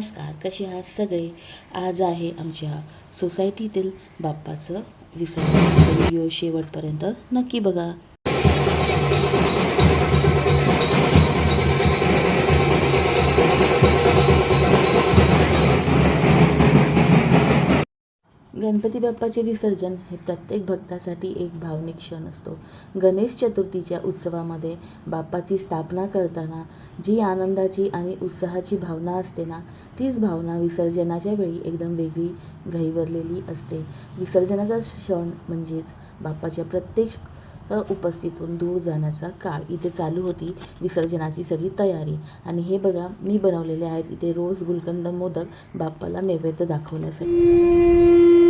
नमस्कार कसे आहात सगळे? आज आहे आमच्या सोसायटीतील बाप्पाचं विसर्जन. व्हिडिओ शेवटपर्यंत नक्की बघा. गणपती बाप्पाचे विसर्जन हे प्रत्येक भक्तासाठी एक भावनिक क्षण असतो. गणेश चतुर्थीच्या उत्सवामध्ये बाप्पाची स्थापना करताना जी आनंदाची आणि उत्साहाची भावना असते ना तीच भावना विसर्जनाच्या वेळी एकदम वेगळी घाईवरलेली असते. विसर्जनाचा क्षण म्हणजेच बाप्पाच्या प्रत्येक उपस्थितून दूर जाण्याचा काळ. इथे चालू होती विसर्जनाची सगळी तयारी. आणि हे बघा मी बनवलेले आहेत इथे रोज गुलकंद मोदक बाप्पाला नैवेद्य दाखवण्यासाठी.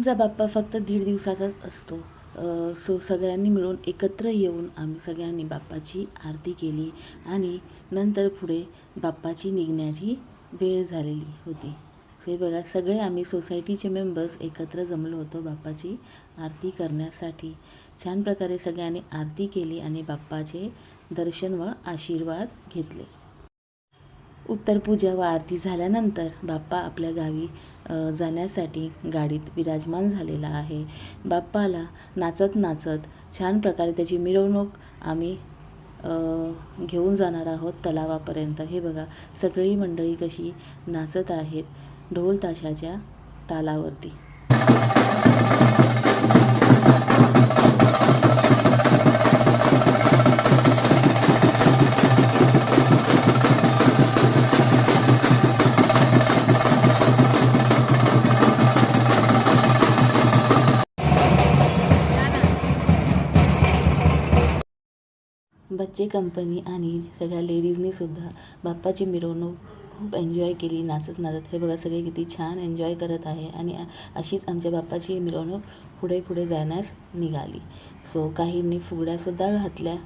आमचा बाप्पा फक्त दीड दिवसाचाच असतो. सो सगळ्यांनी मिळून एकत्र येऊन आम्ही सगळ्यांनी बाप्पाची आरती केली आणि नंतर पुढे बाप्पाची निघण्याची वेळ झालेली होती. हे बघा सगळे आम्ही सोसायटीचे मेंबर्स एकत्र जमलो होतो बाप्पाची आरती करण्यासाठी. छान प्रकारे सगळ्यांनी आरती केली आणि बाप्पाचे दर्शन व आशीर्वाद घेतले. उत्तर पूजा व आरती झाल्यानंतर बाप्पा आपल्या गावी जाण्यासाठी गाडीत विराजमान झालेला आहे. बाप्पाला नाचत नाचत छान प्रकारे त्याची मिरवणूक आम्ही घेऊन जाणार आहोत तलावापर्यंत. हे बघा सगळी मंडळी कशी नाचत आहेत ढोल ताशाच्या तालावरती. बच्चे कंपनी आणि सगळ्या लेडीजनीसुद्धा बाप्पाची मिरवणूक खूप एन्जॉय केली नाचत नाचत. हे बघा सगळे किती छान एन्जॉय करत आहे आणि अशीच आमच्या बाप्पाची मिरवणूक पुढे पुढे जाण्यास निघाली. सो काहींनी फुगड्यासुद्धा घातल्या.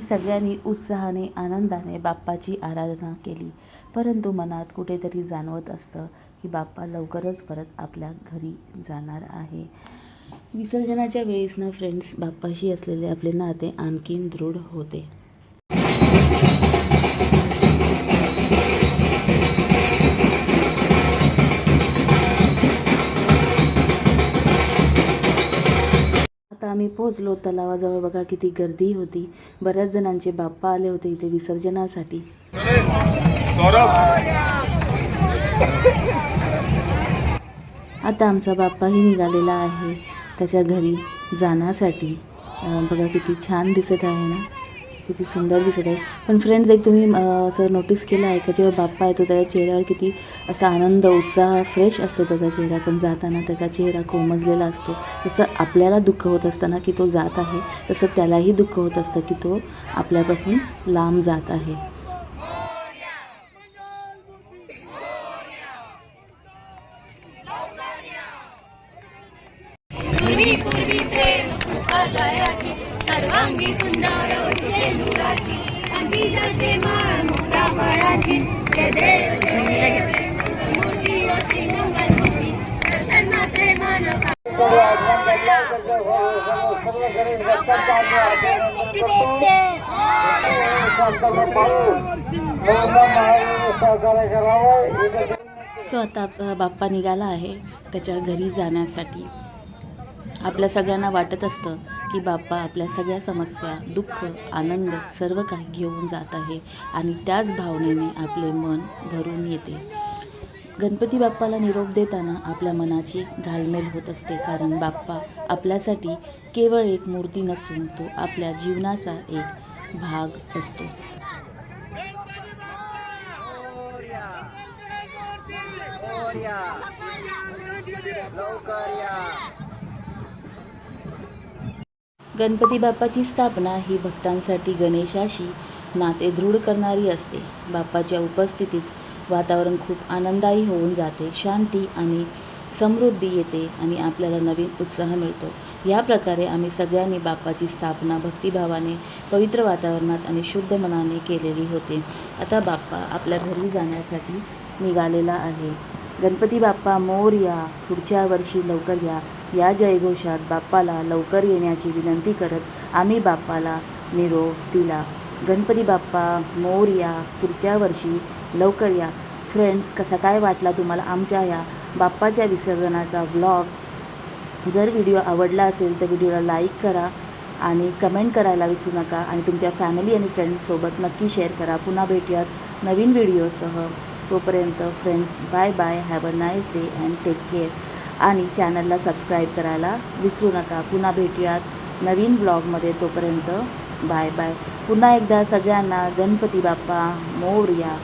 आम्ही सगळ्यांनी उत्साहाने आनंदाने बाप्पाची आराधना केली. परंतु मनात कुठेतरी जाणवत असतं की बाप्पा लवकरच परत आपल्या घरी जाणार आहे. विसर्जनाच्या वेळेस ना फ्रेंड्स बाप्पाशी असलेले आपले नाते आणखीन दृढ होते. आम्ही पोचलो तलावाजवळ. बघा किती गर्दी होती. बऱ्याच जणांचे बाप्पा आले होते इथे विसर्जनासाठी. आता आमचा बाप्पाही निघालेला आहे. त्याच्या घरी जाण्यासाठी. बघा किती छान दिसत आहे ना? किती सुंदर दिसत आहे. पण फ्रेंड्स एक तुम्ही असं नोटीस केलं आहे का? जेव्हा बाप्पा येतो त्याच्या चेहऱ्यावर किती असा आनंद उत्साह फ्रेश असतो त्याचा चेहरा. पण जाताना त्याचा चेहरा कोमजलेला असतो. जसं आपल्याला दुःख होत असताना की तो जात आहे तसं त्यालाही दुःख होत असतं की तो आपल्यापासून लांब जात आहे. पूर्वी प्रेम. जयाची सर्वांगी सुंदर तुझे नुराची. जाते मोठा फळाची. देव अशी मंगल प्रेमान सो आता बाप्पा निघाला आहे त्याच्या घरी जाण्यासाठी. आपल्या सगळ्यांना वाटत असतं की बाप्पा आपल्या सगळ्या समस्या दुःख आनंद सर्व काही घेऊन जात आहे आणि त्याच भावनेने आपले मन भरून येते. गणपती बाप्पाला निरोप देताना आपल्या मनाची घालमेल होत असते कारण बाप्पा आपल्यासाठी केवळ एक मूर्ती नसून तो आपल्या जीवनाचा एक भाग असतो. लवकर या. गणपती बाप्पाची स्थापना ही भक्तांसाठी गणेशाशी नाते दृढ करणारी असते. बाप्पाच्या उपस्थितीत वातावरण खूप आनंदायी होऊन जाते शांती आणि समृद्धी येते आणि आपल्याला नवीन उत्साह मिळतो. या प्रकारे आम्ही सगळ्यांनी बाप्पाची स्थापना भक्तिभावाने पवित्र वातावरणात आणि शुद्ध मनाने केलेली होती. आता बाप्पा आपल्या घरी जाण्यासाठी निघालेला आहे. गणपती बाप्पा मोर या पुढच्या वर्षी लवकर या. या जयघोषात बाप्पाला लवकर येण्याची विनंती करत आम्ही बाप्पाला निरोप दिला. गणपती बाप्पा मोर या पुढच्या वर्षी लवकर या. फ्रेंड्स कसा काय वाटला तुम्हाला आमच्या या बाप्पाच्या विसर्जनाचा व्लॉग जर व्हिडिओ आवडला असेल तर व्हिडिओला लाईक करा आणि कमेंट करायला विसरू नका आणि तुमच्या फॅमिली आणि फ्रेंड्ससोबत नक्की शेअर करा. पुन्हा भेटूयात नवीन व्हिडिओसह तोपर्यंत friends bye bye have a nice day and take care आणि चॅनलला सबस्क्राईब करायला विसरू नका. पुन्हा भेटूयात नवीन ब्लॉगमध्ये. तोपर्यंत बाय बाय. पुन्हा एकदा सगळ्यांना गणपती बाप्पा मोरया.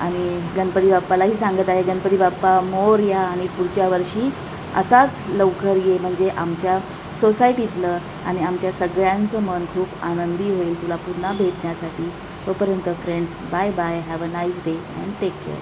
आणि गणपती बाप्पालाही सांगत आहे गणपती बाप्पा मोरया. आणि पुढच्या वर्षी असाच लवकर ये. म्हणजे आमच्या सोसायटीतलं आणि आमच्या सगळ्यांचं मन खूप आनंदी होईल तुला पुन्हा भेटण्यासाठी. तोपर्यंत friends bye bye have a nice day and take care